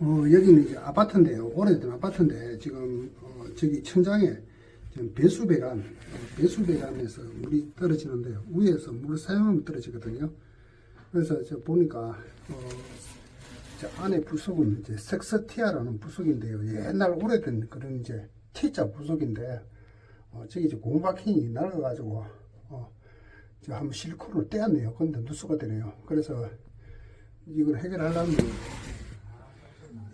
어, 여기는 이제 아파트인데요. 오래된 아파트인데, 지금, 어, 저기 천장에 지금 배수 배관, 어, 배수 배관에서 물이 떨어지는데요. 위에서 물을 사용하면 떨어지거든요. 그래서 저 보니까, 어, 저 안에 부속은 이제 섹스티아라는 부속인데요. 옛날 오래된 그런 이제 T자 부속인데, 어, 저기 이제 고무바킹이 낡아가지고, 어, 저 한번 실리콘을 떼었네요. 근데 누수가 되네요. 그래서 이걸 해결하려면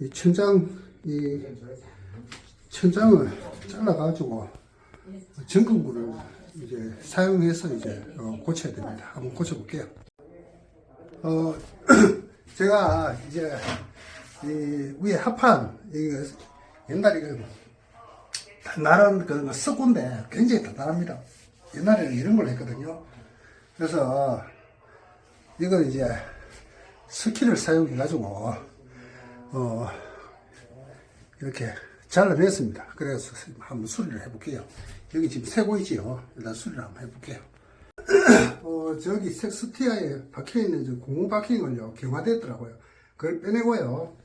이 천장, 이 천장을 잘라가지고 전근구를 이제 사용해서 이제 어, 고쳐야 됩니다. 한번 고쳐볼게요. 어, 제가 이제 이 위에 합판, 이거 옛날에 그 단단한 그 석고인데 굉장히 단단합니다. 옛날에는 이런 걸 했거든요. 그래서 이걸 이제 스키를 사용해 가지고 어, 이렇게 잘라냈습니다. 그래서 한번 수리를 해볼게요. 여기 지금 세고 있지요. 일단 수리를 한번 해볼게요. 어, 저기 섹스티아에 박혀있는 저 고무 바킹을요, 경화됐더라고요. 그걸 빼내고요.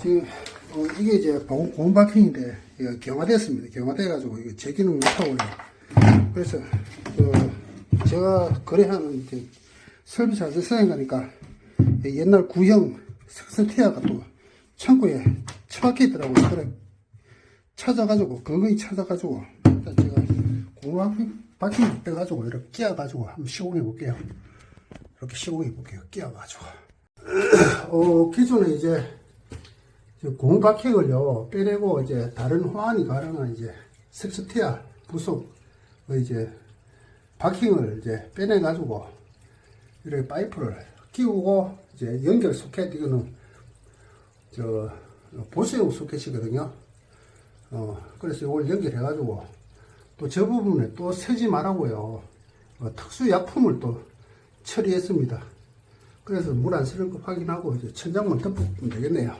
지금, 어, 이게 이제 바킹인데, 이거 경화됐습니다. 경화돼가지고, 이거 제기는 못하고요. 그래서, 어, 제가 거래하는 이제 설비사 선생님 가니까, 옛날 구형 섹스티아가 또 창고에 처박혀 있더라고요. 그래, 찾아가지고, 건강히 찾아가지고, 일단 제가 고무 바퀴를 빼가지고, 이렇게 끼워가지고 한번 시공해 볼게요. 이렇게 시공해 볼게요. 끼워가지고. 어, 기존에 이제, 고무 바퀴를요, 빼내고, 이제, 다른 호환이 가능한 이제, 섹스티아 부속, 그 이제, 바킹을 이제 빼내가지고, 이렇게 파이프를 끼우고, 이제, 연결 소켓, 이거는, 저, 보수용 소켓이거든요. 어, 그래서 이걸 연결해가지고, 또 저 부분에 또 세지 말라고요. 어, 특수 약품을 또 처리했습니다. 그래서 물안 새는 거 확인하고 이제 천장만 덮으면 되겠네요.